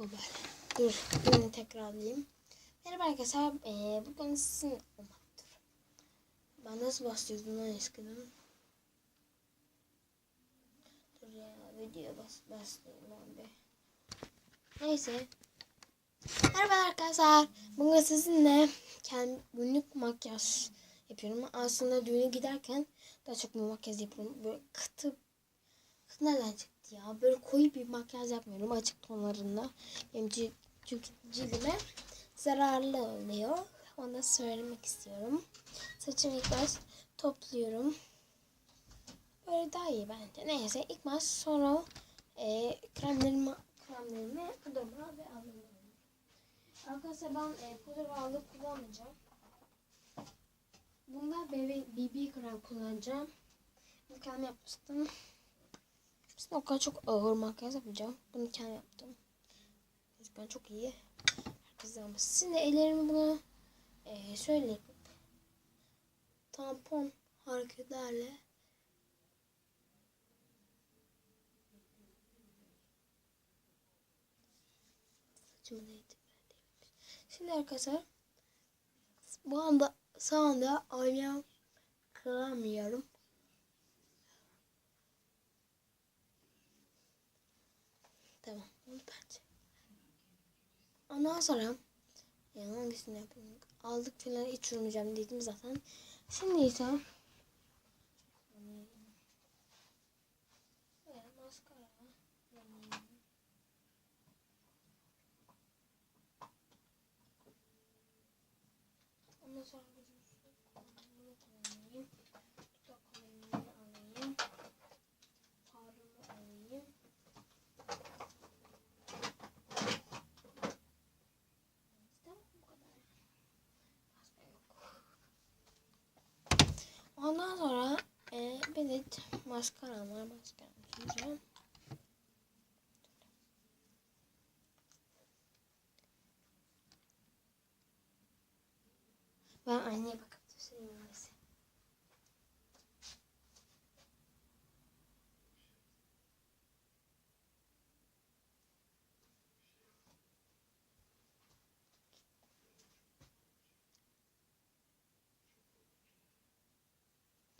Bu böyle. Dur. Yine tekrarlayayım. Merhaba arkadaşlar. Ee, bugün sizin... Aman dur. Ben nasıl başlıyordum lan eskiden? Dur ya. Video bas başlayayım ben bir. Neyse. Merhaba arkadaşlar. Bugün sizinle kendi günlük makyaj yapıyorum. Aslında düğüne giderken daha çok makyaj yapıyorum. Böyle katı nereden çıktı ya? Böyle koyu bir makyaj yapmıyorum açık tonlarında. Benim çünkü cildime zararlı oluyor. Onu söylemek istiyorum. Saçımı ilk baş topluyorum. Böyle daha iyi bence. Neyse ilk baş sonra e, kremlerimi, kremlerimi pudruma ve alnıma Arkadaşlar ben e, pudra allık kullanmayacağım. Bunda BB, BB krem kullanacağım. Bunu kendim yapmıştım. Aslında o kadar çok ağır makyaj yapacağım. Bunu kendim yaptım. Gerçekten çok iyi. Herkes yapmış. Şimdi ellerimi buna e, şöyle tampon hareketlerle? Şimdi arkadaşlar bu anda şu anda aynam kıramıyorum. Tamam. Oldu bence. Ondan sonra yani hangisini yapayım? Aldık falan hiç yormayacağım dedim zaten. Şimdi ise. Ondan sonra bunu kullanayım. Dudak kalemini alayım. Farımı alayım. Ondan sonra e, bir de maskaram var. Maskaramı süreceğim. Ben aynaya bakıp da öyleyse.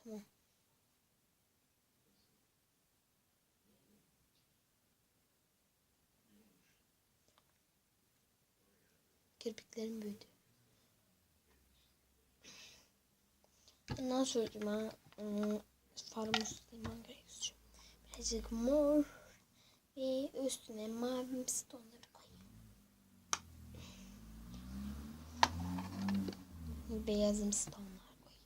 Tamam. Kirpiklerim büyüdü. Ondan sonra ıı, farımı süslemem gerekiyor. Birazcık mor ve üstüne mavi stonları koyayım. Beyazım stonlar koyayım.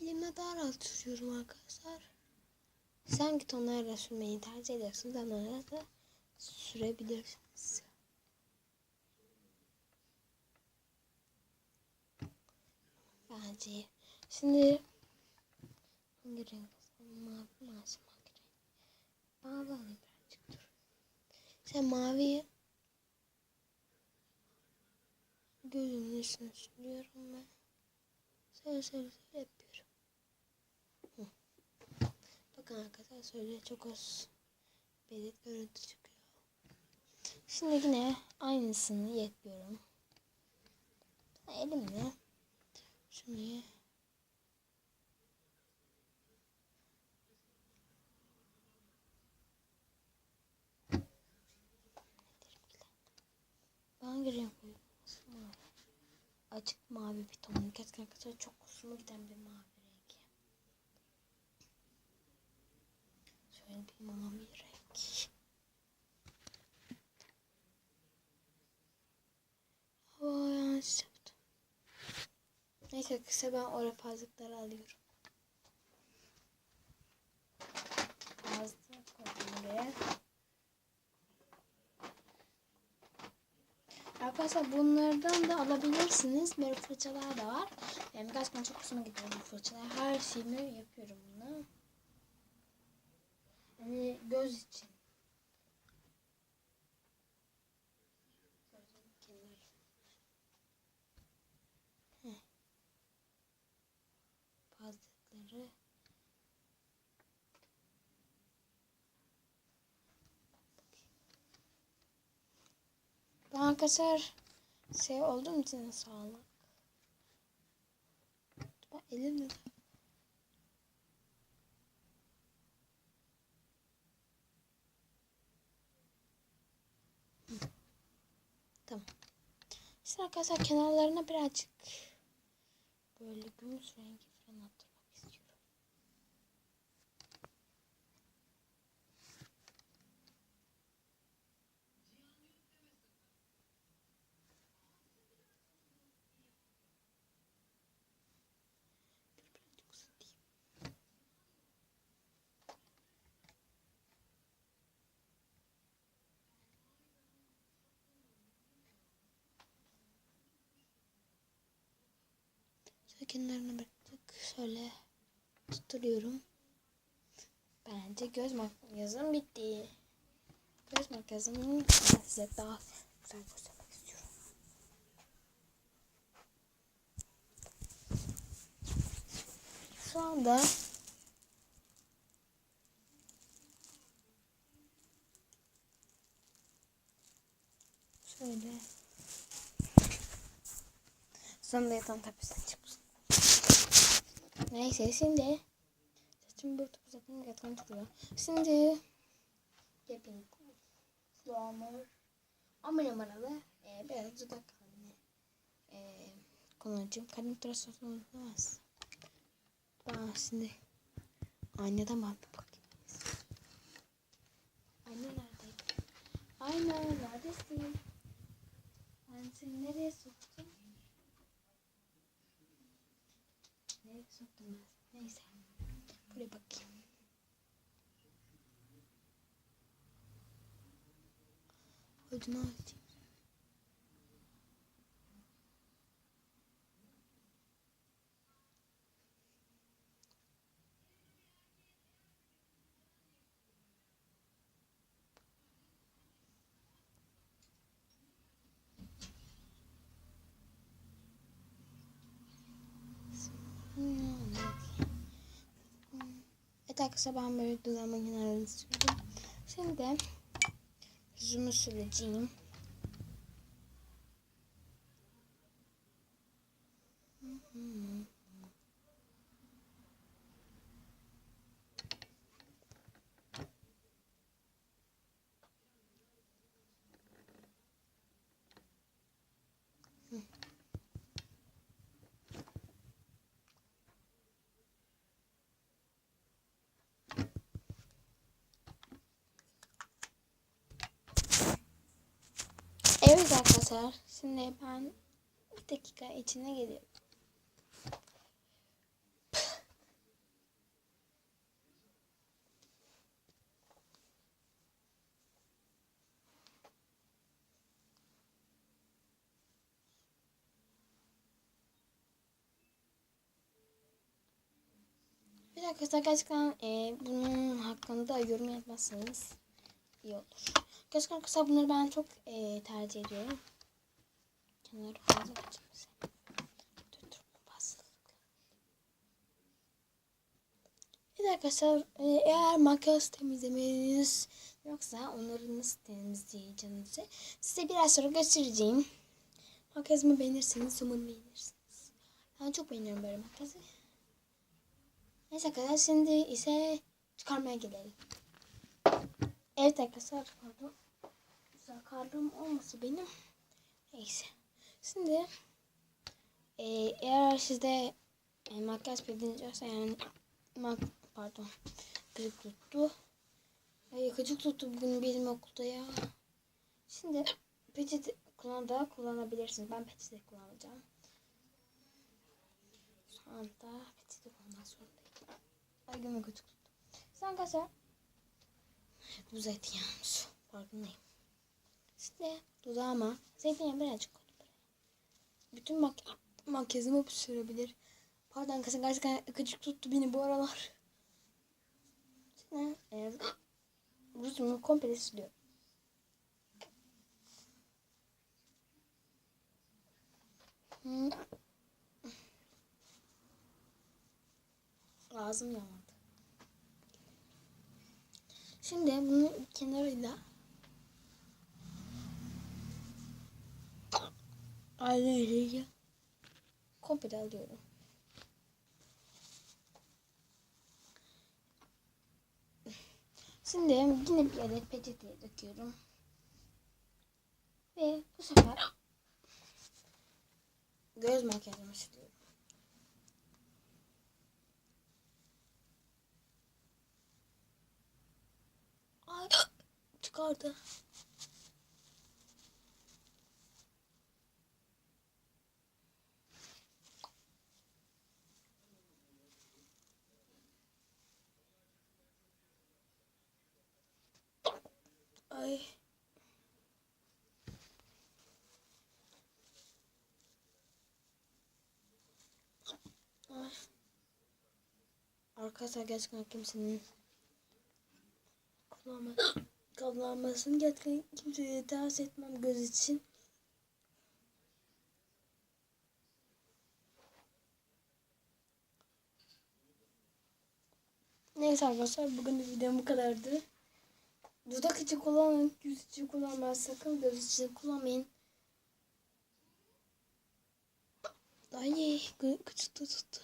Elimle daha rahat sürüyorum arkadaşlar. Sen hangi tonlarla sürmeyi tercih ediyorsunuz? Onlara da sürebilirsiniz. Bence. Şimdi hangi renk? Mavi alsam hangi renk? Mavi alayım birazcık dur. Sen maviyi gözümün üstüne sürüyorum ben. Şöyle şöyle şöyle yapıyorum. Hı. Bakın arkadaşlar şöyle çok az belit görüntü çıkıyor. Şimdi yine aynısını yapıyorum. Elimle Şimdi ben renk koyayım? Açık mavi bir ton. Gerçekten arkadaşlar çok hoşuma giden bir mavi rengi. Şöyle bir mavi renk. Hava yanlış yaptım. Neyse kısa ben o fazlalıkları alıyorum. Fazla koydum buraya. Arkadaşlar bunlardan da alabilirsiniz. Böyle fırçalar da var. Yani gerçekten çok hoşuma gidiyor bu fırçalar. Her şeyimi yapıyorum bunu. Yani göz için. mi? Bankasar şey oldu mu senin sağlık? Bak elimde. Tamam. İşte arkadaşlar kenarlarına birazcık böyle gümüş rengi kenarına bıraktık. Şöyle tutturuyorum. Bence göz makyajım bitti. Göz makyajımı size daha güzel göstermek istiyorum. Şu anda şöyle Sonunda yatan tepesine çıkmış. Neyse şimdi saçımı böyle uzattım yatan duruyor. Şimdi yapayım. Flomur ama numaralı e, biraz dudak kalemi e, kullanacağım. Kalem tıraş olmaz. Ben şimdi aynadan ben bir bakayım. Ayna neredeydi? Ayna neredesin? Ben seni nereye soktum? Nereye soktum ben? Neyse. Buraya bakayım. Ödümü açayım. Evet arkadaşlar ben böyle dudağımın kenarını sürdüm. Şimdi yüzümü süreceğim. Evet arkadaşlar şimdi ben bir dakika içine geliyorum. Bir arkadaşlar gerçekten e, bunun hakkında yorum yapmazsanız iyi olur. Gerçekten arkadaşlar bunları ben çok e, tercih ediyorum. Kenarı fazla. Bir de arkadaşlar eğer makyaj temizlemeniz yoksa onları nasıl temizleyeceğinizi size biraz sonra göstereceğim. Makyajımı beğenirseniz umarım beğenirsiniz. Ben çok beğeniyorum böyle makyajı. Neyse arkadaşlar şimdi ise çıkarmaya gidelim. Evet arkadaşlar pardon. Karnım olması benim. Neyse. Şimdi e, eğer sizde e, makyaj pediniz yoksa yani mak pardon gıcık tuttu. Ay gıcık tuttu bugün bizim okulda ya. Şimdi peçete kullan da kullanabilirsiniz. Ben peçete kullanacağım. Anda peçete kullanmak zorundayım. Ay gün gıcık tuttu. Sen arkadaşlar bu zeytinyağımız. Farkındayım. İşte dudağıma zeytinyağı birazcık koydum. Bütün mak makyajımı sürebilir. Pardon kızım gerçekten gıcık tuttu beni bu aralar. Şimdi e, rujumu komple siliyorum. Ağzım yanmadı. Şimdi bunu kenarıyla Ayrıca komple alıyorum. Şimdi yine bir adet peçeteye döküyorum. Ve bu sefer göz makyajımı sürüyorum. Ay çıkardı. Ay. Ay. Arkadaşlar gerçekten kimsenin kullanma, kullanmasını gerçekten kimseye tavsiye etmem göz için. Neyse arkadaşlar bugün de videom bu kadardı. Dudak için kullanın, yüz için kullanmayın. Sakın göz için kullanmayın. Ay gıcıktı tuttu.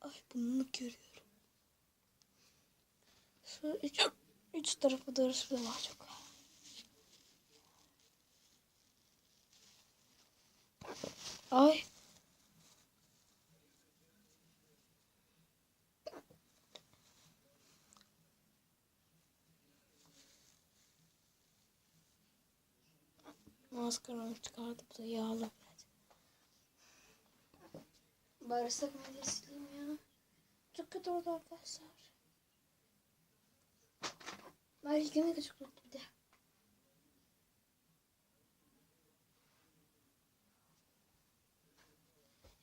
Ay bunu görüyorum. Şu üç, üç tarafı da şurada var çok. Ay. Maskaramı çıkardım da yağlı biraz. Bağırsak mı ya? Çok kötü oldu arkadaşlar. Belki yine küçük bir de.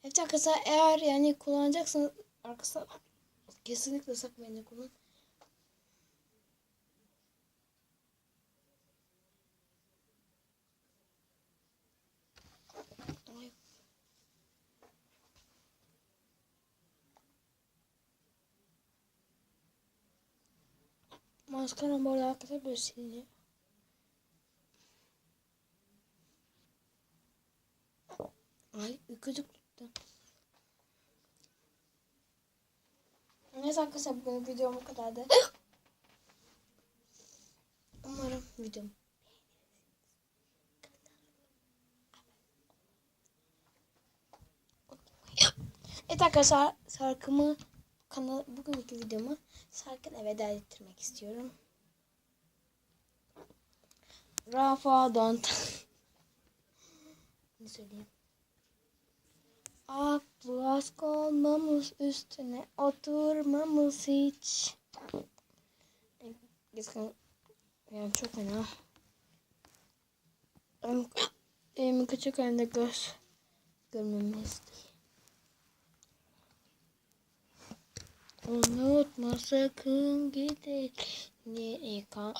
Evet arkadaşlar eğer yani kullanacaksanız arkadaşlar kesinlikle sakmayın kullan. Ay. Maskaram bu arada arkadaşlar böyle siliniyor. Ay gıcık tuttu. Neyse arkadaşlar bugün videom bu kadardı. Umarım videom Evet arkadaşlar şarkımı kanal bugünkü videomu şarkıyla veda ettirmek istiyorum. Rafa'dan ne söyleyeyim? Aklı aşk olmamız üstüne oturmamız hiç. Yani çok fena. Hem küçük hem de göz görmemiz değil. Unutma sakın gidelim kan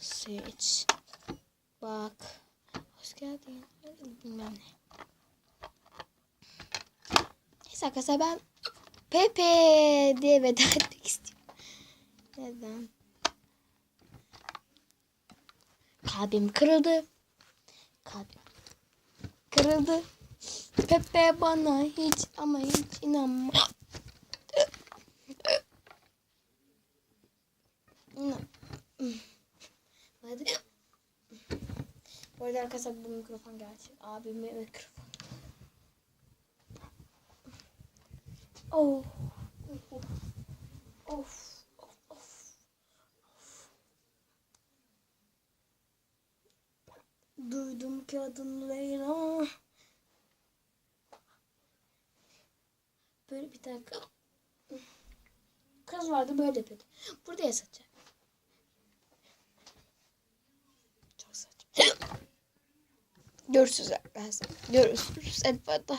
seç. Bak. Hoş geldin. Bilmem ne. Neyse arkadaşlar ben Pepe diye veda etmek istiyorum. Neden? Kalbim kırıldı. Kalbim kırıldı. Pepe bana hiç ama hiç inanma. Hadi. Bu arada arkadaşlar bu mikrofon gerçek. Abimin mikrofon. Oh. Of. Of. Of. Of. Duydum ki adın Leyla. Böyle bir tane kız vardı böyle yapıyordu. Burada ya Görüşürüz. Görüşürüz. Elbette.